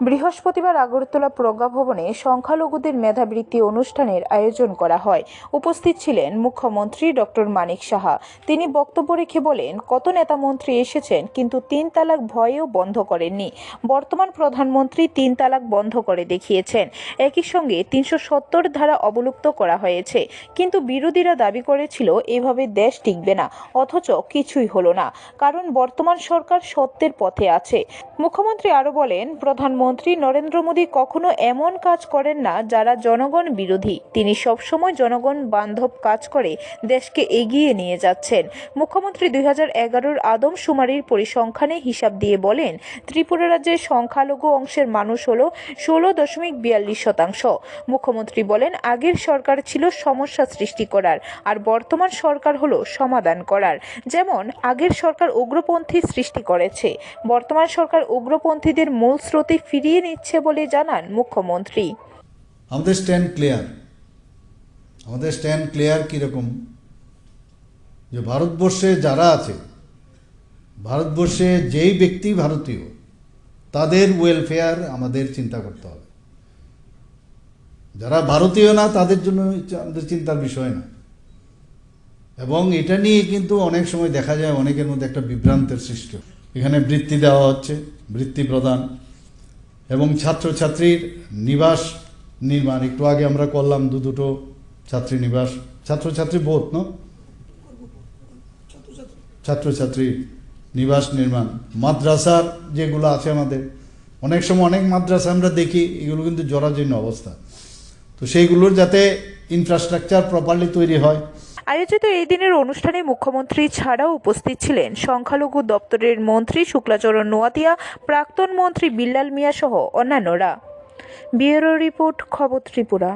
বৃহস্পতিবার আগরতলা প্রজ্ঞা ভবনে সংখ্যালঘুদের মেধাবৃত্তি অনুষ্ঠানের আয়োজন করা হয়। উপস্থিত ছিলেন মুখ্যমন্ত্রী ডক্টর মানিক সাহা। তিনি বক্তব্য রেখে বলেন, কত নেতা মন্ত্রী এসেছেন, কিন্তু তিন তালাক ভয়েও বন্ধ করেননি। বর্তমান প্রধানমন্ত্রী তিন তালাক বন্ধ করে দেখিয়েছেন। একই সঙ্গে তিনশো সত্তর ধারা অবলুপ্ত করা হয়েছে। কিন্তু বিরোধীরা দাবি করেছিল, এভাবে দেশ টিকবে না, অথচ কিছুই হলো না। কারণ বর্তমান সরকার সত্যের পথে আছে। মুখ্যমন্ত্রী আরও বলেন, প্রধানমন্ত্রী নরেন্দ্র মোদী কখনো এমন কাজ করেন না যারা জনগণ বিরোধী। তিনি সবসময় জনগণ বান্ধব কাজ করে দেশকে এগিয়ে নিয়ে যাচ্ছেন। মুখ্যমন্ত্রী দুই হাজার এগারোর আদমশুমারির পরিসংখ্যানে হিসাব দিয়ে বলেন, ত্রিপুরা রাজ্যের সংখ্যালঘু অংশের মানুষ হল ষোলো দশমিক বিয়াল্লিশ শতাংশ। মুখ্যমন্ত্রী বলেন, আগের সরকার ছিল সমস্যা সৃষ্টি করার, আর বর্তমান সরকার হলো সমাধান করার। যেমন, আগের সরকার উগ্রপন্থী সৃষ্টি করেছে, বর্তমান সরকার উগ্রপন্থীদের মূল স্রোতে ফিরিয়ে নিচ্ছে বলে জানান মুখ্যমন্ত্রী। আমাদের স্ট্যান্ড ক্লিয়ার আমাদের স্ট্যান্ড ক্লিয়ার কীরকম? যে ভারতবর্ষে যারা আছে, ভারতবর্ষে যেই ব্যক্তি ভারতীয়, তাদের ওয়েলফেয়ার আমাদের চিন্তা করতে হবে। যারা ভারতীয় না, তাদের জন্য আমাদের চিন্তার বিষয় না। এবং এটা নিয়ে কিন্তু অনেক সময় দেখা যায়, অনেকের মধ্যে একটা বিভ্রান্তের সৃষ্টি এখানে বৃত্তি দেওয়া হচ্ছে, বৃত্তি প্রদান। এবং ছাত্রছাত্রীর নিবাস নির্মাণ। একটু আগে আমরা করলাম দু দুটো ছাত্রী নিবাস। ছাত্রছাত্রী বোধ, ন? ছাত্রছাত্রী নিবাস নির্মাণ। মাদ্রাসার যেগুলো আছে আমাদের, অনেক সময় অনেক মাদ্রাসা আমরা দেখি, এগুলো কিন্তু জরাজীর্ণ অবস্থা। তো সেইগুলোর যাতে ইনফ্রাস্ট্রাকচার প্রপারলি তৈরি হয় আয়োজিত এই দিনের অনুষ্ঠানে মুখ্যমন্ত্রী ছাড়াও উপস্থিত ছিলেন সংখ্যালঘু দপ্তরের মন্ত্রী শুক্লাচরণ নোয়াতিয়া, প্রাক্তন মন্ত্রী বিল্লাল মিয়া সহ অন্যান্যরা। ব্যুরো রিপোর্ট, খবর ত্রিপুরা।